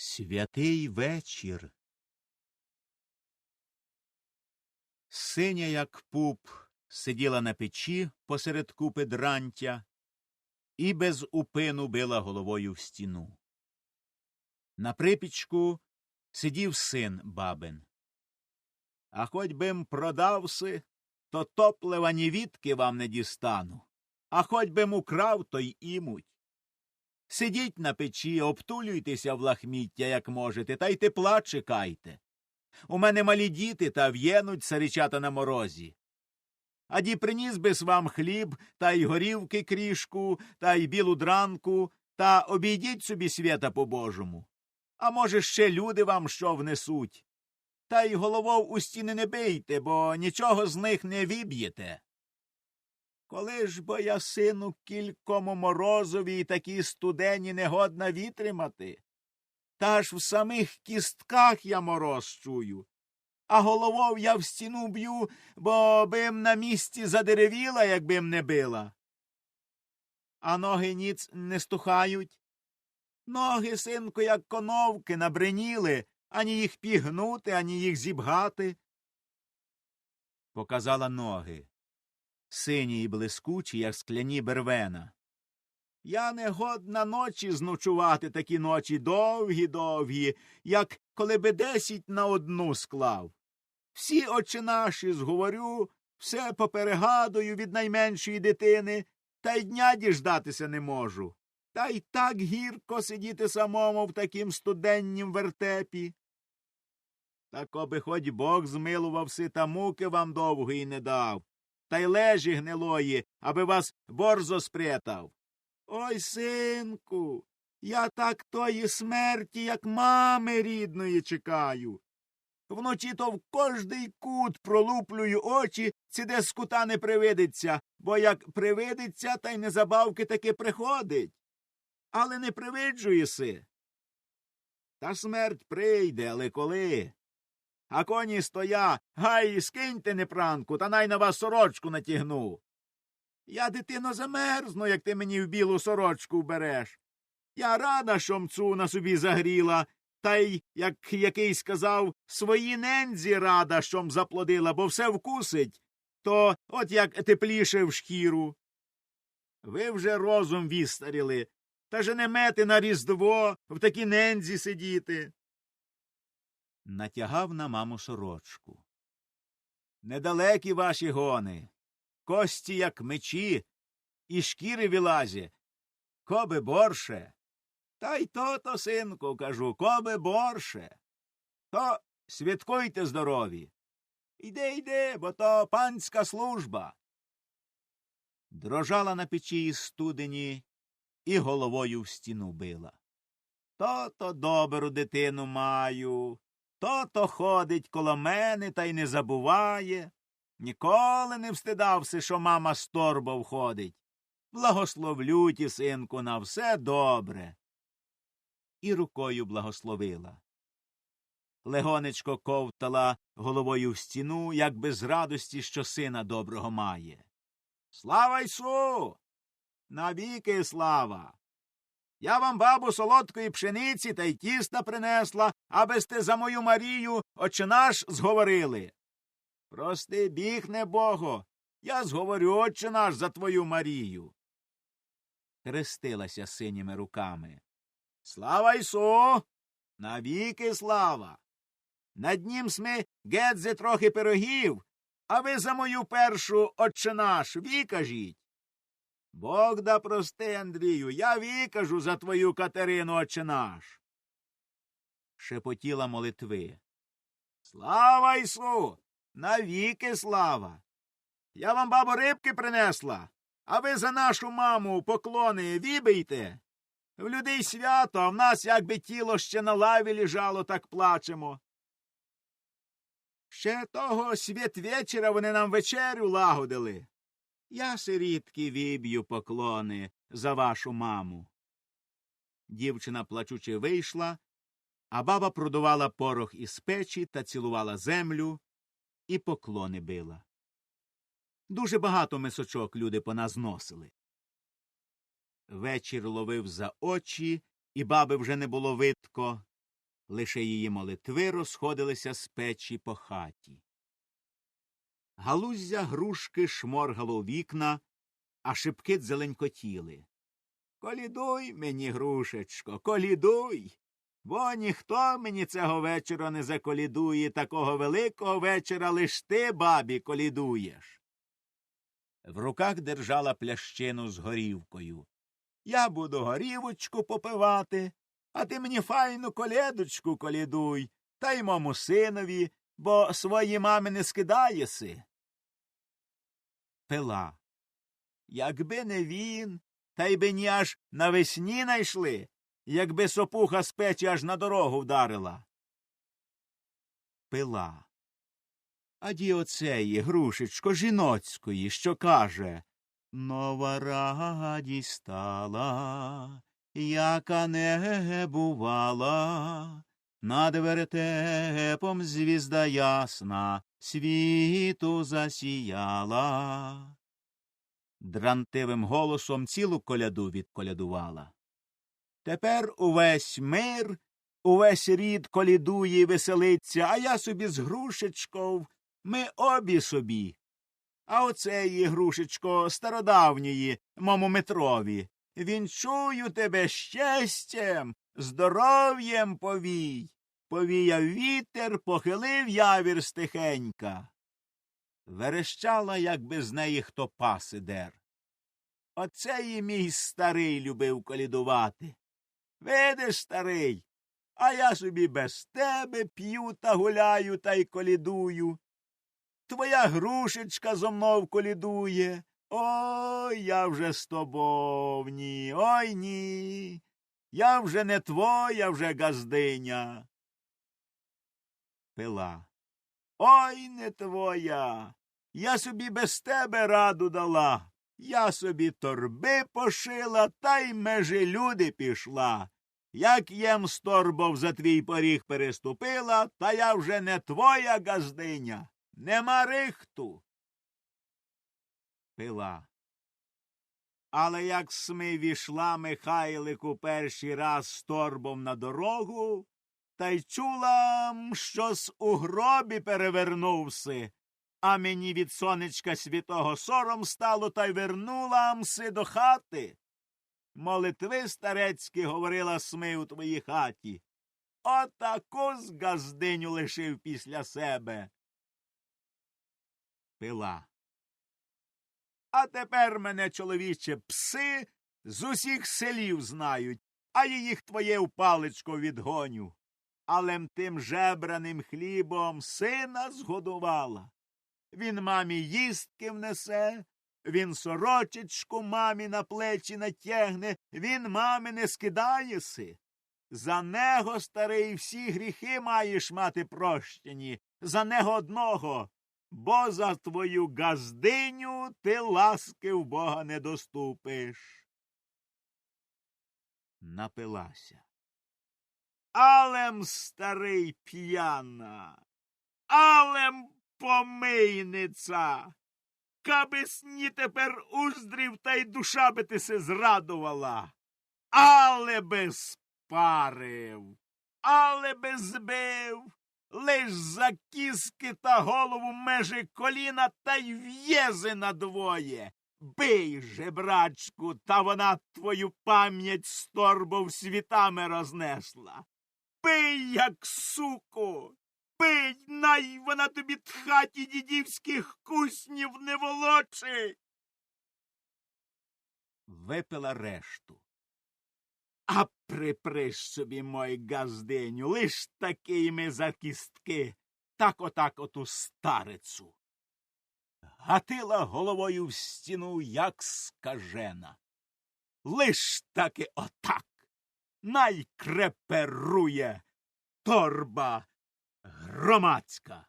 Святий вечір. Синя, як пуп, сиділа на печі посеред купи дрантя і без упину била головою в стіну. На припічку сидів син бабин. А хоть би м продавси, то топлива ні відки вам не дістану, а хоть би м украв, то й імуть. Сидіть на печі, обтулюйтеся в лахміття, як можете, та й тепла чекайте. У мене малі діти та в'єнуть сарічата на морозі. А ді приніс би вам хліб, та й горівки крішку, та й білу дранку, та обійдіть собі свята по божому. А може, ще люди вам що внесуть. Та й головов у стіни не бийте, бо нічого з них не віб'єте. Коли ж бо я, сину, кількому морозові і такі студені негодна вітримати? Та ж в самих кістках я мороз чую, а головов я в стіну б'ю, бо бим на місці задеревіла, якби м не била. А ноги ніц не стухають. Ноги, синку, як коновки, набриніли, ані їх пігнути, ані їх зібгати. Показала ноги сині й блискучі, як скляні бервена. Я не годна ночі зночувати такі ночі довгі довгі, як коли би десять на одну склав. Всі очі наші зговорю, все поперегадую від найменшої дитини, та й дня діждатися не можу. Та й так гірко сидіти самому в такім студеннім вертепі. Та коби хоч Бог змилувався та муки вам довгої не дав, та й лежі гнилої, аби вас борзо спрятав. Ой, синку, я так тої смерті, як мами рідної, чекаю. Вночі то в кожний кут пролуплюю очі, ці з кута не привидиться, бо як привидиться, та й незабавки таки приходить. Але не привиджуєси. Та смерть прийде, але коли? А коні стоя, гай, скиньте непранку, та най на вас сорочку натягну. Я, дитино, замерзну, як ти мені в білу сорочку вбереш. Я рада, що мцу на собі загріла, та й, як який сказав, свої нензі рада, що заплодила, бо все вкусить, то от як тепліше в шкіру. Ви вже розум вістаріли, та же не мети на різдво в такій нензі сидіти. Натягав на маму сорочку. Недалекі ваші гони, кості, як мечі, і шкіри вилазі. Коби борше. Та й то то, синку, кажу, коби борше. То святкуйте здорові. Іде, йде, бо то панська служба. Дрожала на печі із студені і головою в стіну била. То то добру дитину маю, то то ходить коло мене та й не забуває. Ніколи не встидався, що мама з торбов ходить. Благословлю ті, синку, на все добре. І рукою благословила. Легонечко ковтала головою в стіну, як без радості, що сина доброго має. Слава Ісу! Навіки слава! Я вам, бабу, солодкої пшениці та й тіста принесла, аби сте за мою Марію очі наш зговорили. Прости, бігне Бого, я зговорю отче наш за твою Марію. Хрестилася синіми руками. Слава Ісу! Навіки слава! Над нім сми гедзе трохи пирогів, а ви за мою першу отче наш вікажіть. Бог да прости, Андрію, я вікажу за твою Катерину отче наш. Шепотіла молитви. Слава Ісу! Навіки слава! Я вам, бабо, рибки принесла, а ви за нашу маму поклони вібийте. В людей свято, а в нас якби тіло ще на лаві лежало, так плачемо. Ще того святвечора вони нам вечерю лагодили. Я сирітки віб'ю поклони за вашу маму. Дівчина плачучи вийшла, а баба продувала порох із печі та цілувала землю і поклони била. Дуже багато мисочок люди по нас носили. Вечір ловив за очі, і баби вже не було видко. лише її молитви розходилися з печі по хаті. Галуздя грушки шморгало вікна, а шибки дзеленькотіли. Колідуй мені, грушечко, колідуй, бо ніхто мені цього вечора не заколідує, такого великого вечора лиш ти, бабі, колідуєш. В руках держала плящину з горівкою. Я буду горівочку попивати, а ти мені файну коледочку колідуй, та й мому синові, бо свої мами не скидаєси. Пила. Якби не він, та й би ні аж навесні найшли, якби сопуха з печі аж на дорогу вдарила. Пила. А оцеї, грушечко, жіноцької, що каже Нова радість стала, яка не бувала, над вертепом звізда ясна світу засіяла. Дрантивим голосом цілу коляду відколядувала. Тепер увесь мир, увесь рід колідує веселиться, а я собі з грушечков, ми обі собі. А оцеї, грушечко, стародавньої, мому Метрові. Вінчую тебе щастям, здоров'ям повій. Повіяв вітер, похилив явір стихенька. Верещала, якби з неї хто паси дер. Оце і мій старий любив колідувати. Видиш, старий, а я собі без тебе п'ю та гуляю та й колідую. Твоя грушечка зо мною колідує. Ой, я вже з тобою ні, ой ні. Я вже не твоя вже газдиня. Пила. Ой, не твоя. Я собі без тебе раду дала. Я собі торби пошила, та й межи люди пішла. Як єм торбов за твій поріг переступила, та я вже не твоя газдиня. Нема рихту. Пила. Але як сми вішла Михайлику перший раз з торбом на дорогу, та й чула, щось у гробі перевернувся, а мені від сонечка святого сором стало та й вернула мси до хати. Молитви старецькі говорила сми у твоїй хаті. Отаку з газдиню лишив після себе. Пила. А тепер мене, чоловіче, пси з усіх селів знають, а я їх твоє в паличко відгоню. Але тим жебраним хлібом сина згодувала. Він мамі їстки внесе, він сорочечку мамі на плечі натягне, він мами не скидаєси. За него, старий, всі гріхи маєш мати прощені, за него одного, бо за твою газдиню ти ласки в Бога не доступиш. Напилася. Алем, старий п'яна, алем помийниця. Каби сні тепер уздрів, та й душа би ти се зрадувала. Але би спарив, але би збив, лиш за кіски та голову межи коліна та й в'єзи надвоє. Бий, жебрачку, та вона твою пам'ять з торбов світами рознесла. Бий, як суку, бий, най вона тобі тхаті дідівських куснів не волочить. Випила решту. А приприш собі, мой газдиню, лиш такими за кістки, так отак оту старицю. Гатила головою в стіну, як скажена. Лиш таки отак найкреперує торба громадська.